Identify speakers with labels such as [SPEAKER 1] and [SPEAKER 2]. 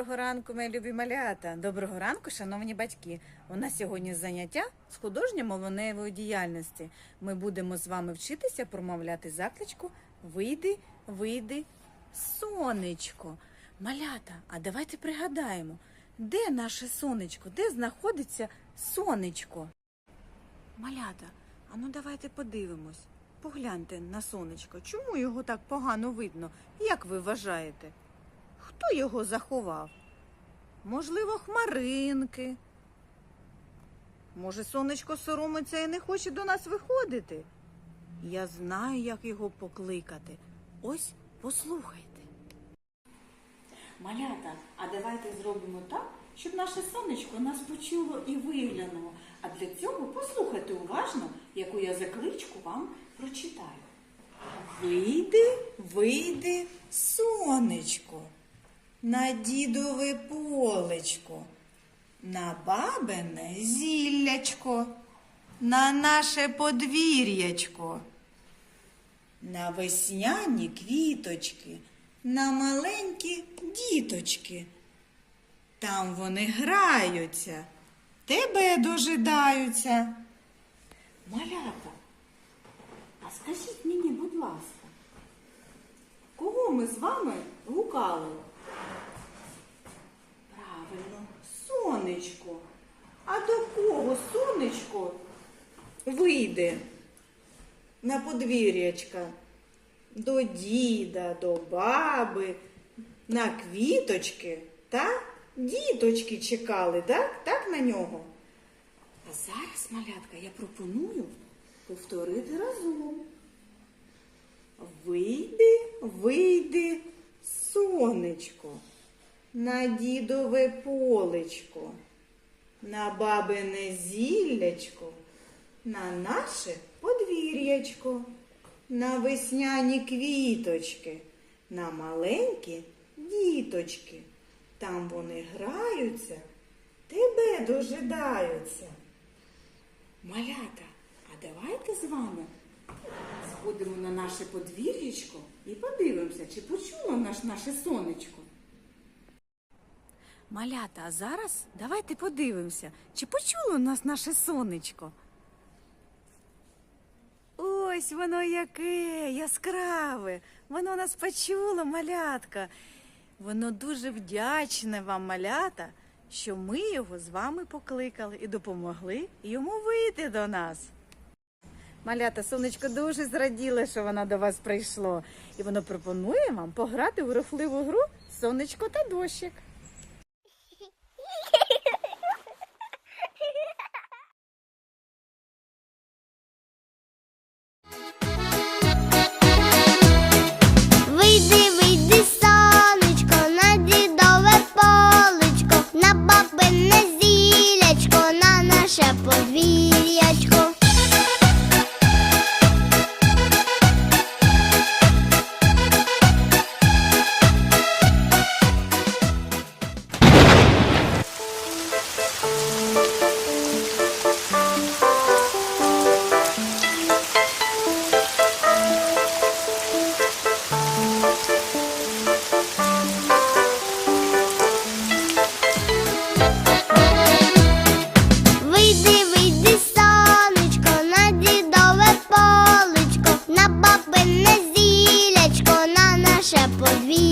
[SPEAKER 1] Доброго ранку, мої любі малята. Доброго ранку, шановні батьки. У нас сьогодні заняття з художньо-мовленевої діяльності. Ми будемо з вами вчитися промовляти закличку Вийди, вийди, сонечко. Малята, а давайте пригадаємо, де наше сонечко, де знаходиться сонечко? Малята, а ну давайте подивимось. Погляньте на сонечко. Чому його так погано видно? Як ви вважаєте? Хто його заховав? Можливо, хмаринки. Може, сонечко соромиться і не хоче до нас виходити? Я знаю, як його покликати. Ось послухайте. Малята, а давайте зробимо так, щоб наше сонечко нас почуло і виглянуло. А для цього послухайте уважно, яку я закличку вам прочитаю. Вийди, вийди, сонечко, на дідове полечко, на бабине зіллячко, на наше подвір'ячко, на весняні квіточки, на маленькі діточки. Там вони граються, тебе дожидаються. Малята, а скажіть мені, будь ласка, кого ми з вами гукали? Правильно, сонечко. А до кого сонечко вийде на подвір'ячка? До діда, до баби, на квіточки, так? Діточки чекали, так? Так на нього. А зараз, малятка, я пропоную повторити разом. Вийди, вийди, сонечко, на дідове полечко, на бабине зіллячко, на наше подвір'ячко, на весняні квіточки, на маленькі діточки. Там вони граються, тебе дожидаються. Малята, а давайте з вами сходимо на наше подвір'ячко і подивимося, чи почуло наш наше сонечко. Малята, а зараз давайте подивимося, чи почуло нас наше сонечко. Ось воно яке яскраве. Воно нас почуло, малятка. Воно дуже вдячне вам, малята, що ми його з вами покликали і допомогли йому вийти до нас. Малята, сонечко дуже зраділа, що воно до вас прийшло. І воно пропонує вам пограти у рухливу гру сонечко та дощик. ще повій.